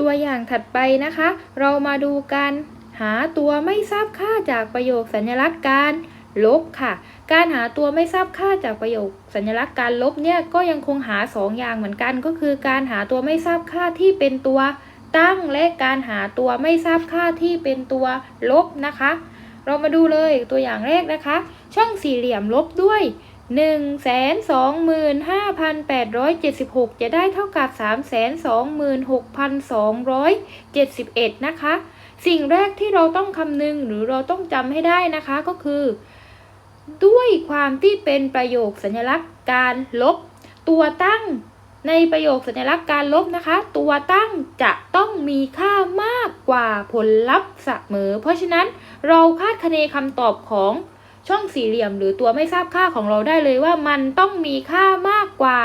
ตัวอย่างถัดไปนะคะ เรามาดูการหาตัวไม่ทราบค่าจากประโยคสัญลักษณ์การลบค่ะ การหาตัวไม่ทราบค่าจากประโยคสัญลักษณ์การลบเนี่ยก็ยังคงหาสองอย่างเหมือนกัน ก็คือการหาตัวไม่ทราบค่าที่เป็นตัวตั้งและการหาตัวไม่ทราบค่าที่เป็นตัวลบนะคะ เรามาดูเลยตัวอย่างแรกนะคะ ช่องสี่เหลี่ยมลบด้วย 1 2 5 8 7 6 จะได้เท่ากับ 3 2 6 2 7 1 นะคะ สิ่งแรกที่เราต้องคำนึงหรือเราต้องจำให้ได้นะคะก็คือ ด้วยความที่เป็นประโยคสัญลักษณ์การลบ ตัวตั้งในประโยคสัญลักษณ์การลบนะคะ ตัวตั้งจะต้องมีค่ามากกว่าผลลัพธ์เสมอ เพราะฉะนั้นเราคาดคะเนคำตอบของ ช่องสี่เหลี่ยมหรือตัวไม่ทราบค่าของเราได้เลยว่ามันต้องมีค่ามากกว่า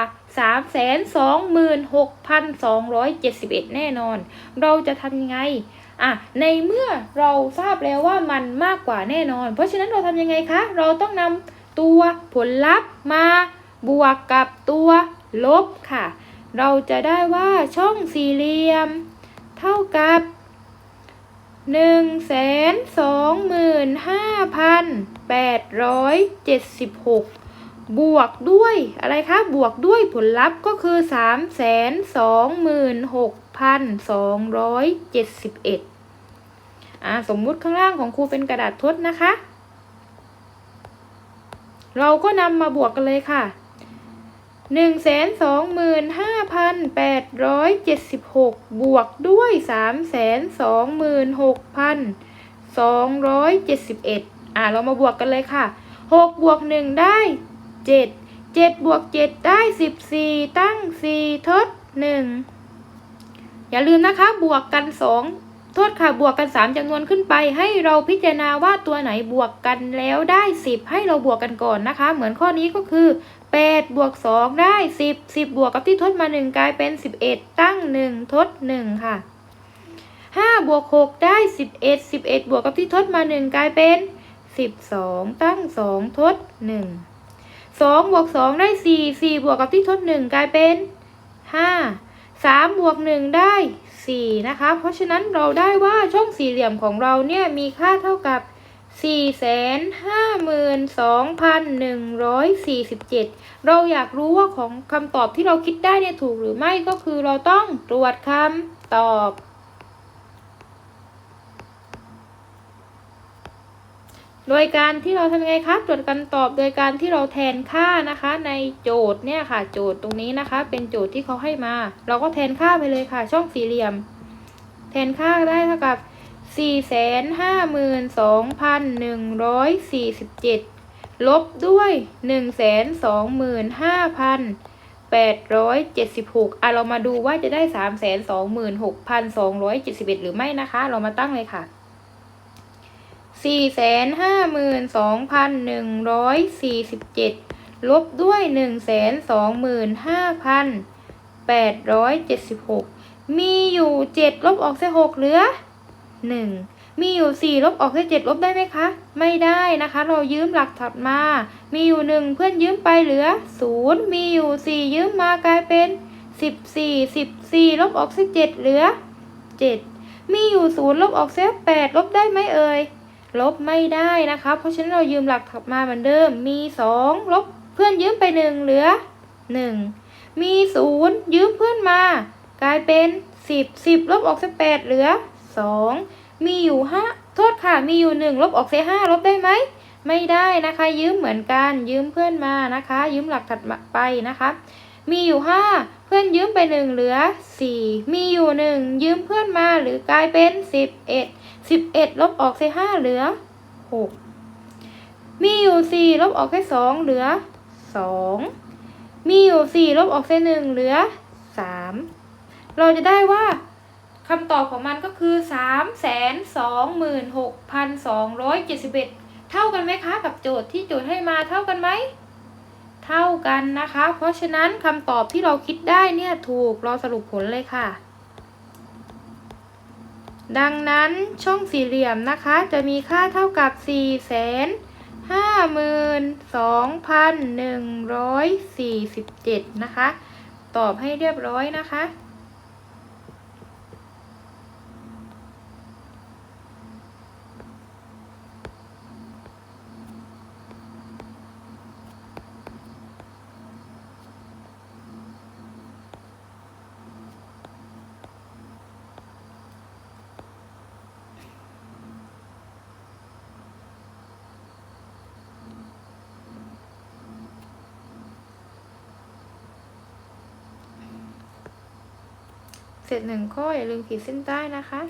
326,271 แน่นอน เราจะทำยังไงอะในเมื่อเราทราบแล้วว่ามันมากกว่าแน่นอน เพราะฉะนั้นเราทำยังไงคะ เราต้องนำตัวผลลัพธ์มาบวกกับตัวลบค่ะ เราจะได้ว่าช่องสี่เหลี่ยม เท่ากับหนึ่งแสนสองหมื่นห้าพัน แปดร้อยเจ็ดสิบหกบวกด้วยอะไรคะ บวกด้วยผลลัพธ์ก็คือสามแสนสองหมื่นหกพันสองร้อยเจ็ดสิบเอ็ดอ่าสมมุติข้างล่างของครูเป็นกระดาษทดนะคะ เราก็นำมาบวกกันเลยค่ะหนึ่งแสนสองหมื่นห้าพันแปดร้อยเจ็ดสิบหกบวกด้วยสามแสนสองหมื่นหกพันสองร้อยเจ็ดสิบเอ็ด อ่าเรามาบวกกันเลยค่ะหกบวกหนึ่งได้เจ็ดเจ็ดบวกเจ็ดได้สิบสี่ตั้งสี่ทดหนึ่งอย่าลืมนะคะบวกกันสองโทษค่ะบวกกันสามจำนวนขึ้นไป ให้เราพิจารณาว่าตัวไหนบวกกันแล้วได้สิบให้เราบวกกันก่อนนะคะ เหมือนข้อนี้ก็คือ8บวก2ได้ 10 10 บวกกับที่ทดมา 1 กลายเป็น 11 ตั้ง 1 ทด 1 ค่ะ5บวก6ได้ 11 11 บวกกับที่ทดมา 1 กลายเป็น 12ตั้ง2ทด1 2บวก2ได้4 4บวกกับที่ทด1กลายเป็น5 3บวก1ได้4นะคะ เพราะฉะนั้นเราได้ว่าช่องสี่เหลี่ยมของเราเนี่ยมีค่าเท่ากับสี่แสนห้าหมื่นสองพันหนึ่งร้อยสี่สิบเจ็ดเราอยากรู้ว่าของคำตอบที่เราคิดได้เนี่ยถูกหรือไม่ก็คือเราต้องตรวจคำตอบ โดยการที่เราทำยังไงคะตรวจคำตอบโดยการที่เราแทนค่านะคะ ในโจทย์เนี่ยค่ะ โจทย์ตรงนี้นะคะ เป็นโจทย์ที่เขาให้มา เราก็แทนค่าไปเลยค่ะ ช่องสี่เหลี่ยม แทนค่าได้เท่ากับสี่แสนห้าหมื่นสองพันหนึ่งร้อยสี่สิบเจ็ดลบด้วยหนึ่งแสนสองหมื่นห้าพันแปดร้อยเจ็ดสิบหกอะเรามาดูว่าจะได้สามแสนสองหมื่นหกพันสองร้อยเจ็ดสิบเอ็ดหรือไม่นะคะ เรามาตั้งเลยค่ะ สี่แสนห้าหมื่นสองพันหนึ่งร้อยสี่สิบเจ็ดลบด้วยหนึ่งแสนสองหมื่นห้าพันแปดร้อยเจ็ดสิบหกมีอยู่เจ็ดลบออกเสียหกเหลือหนึ่งมีอยู่สี่ลบออกได้เจ็ดลบได้ไหมคะ ไม่ได้นะคะ เรายืมหลักถัดมา มีอยู่หนึ่งเพื่อนยืมไปเหลือศูนย์มีอยู่สี่ยืมมากลายเป็นสิบสี่สิบสี่ลบออกเสียเจ็ดเหลือเจ็ดมีอยู่ศูนย์ลบออกเสียแปดลบได้ไหมเอ่ย ลบไม่ได้นะคะ เพราะฉะนั้นเรายืมหลักถัดมาเหมือนเดิม มีสองลบเพื่อนยืมไปหนึ่งเหลือหนึ่งมีศูนย์ยืมเพื่อนมา กลายเป็นสิบสิบลบออกเสียแปดเหลือสองมีอยู่ห้าโทษค่ะ มีอยู่หนึ่งลบออกเสียห้าลบได้ไหม ไม่ได้นะคะ ยืมเหมือนกัน ยืมเพื่อนมานะคะ ยืมหลักถัดไปนะคะ มีอยู่ห้าเพื่อนยืมไปหนึ่งเหลือสี่มีอยู่หนึ่งยืมเพื่อนมาหรือกลายเป็นสิบเอ็ด สิบเอ็ดลบออกเสียห้าเหลือหกมีอยู่สี่ลบออกแค่สองเหลือสองมีอยู่สี่ลบออกเสียหนึ่งเหลือสามเราจะได้ว่าคำตอบของมันก็คือ 3 2 6 2 7 1 เท่ากันไหมคะ กับโจทย์ที่โจทย์ให้มาเท่ากันไหม เท่ากันนะคะ เพราะฉะนั้นคำตอบที่เราคิดได้เนี่ยถูกเราสรุปผลเลยค่ะ ดังนั้นช่องสี่เหลี่ยมนะคะ จะมีค่าเท่ากับ4 5 2 1 4 7 นะคะ ตอบให้เรียบร้อยนะคะ เสร็จหนึ่งข้ออย่าลืมขีดเส้นใต้นะคะ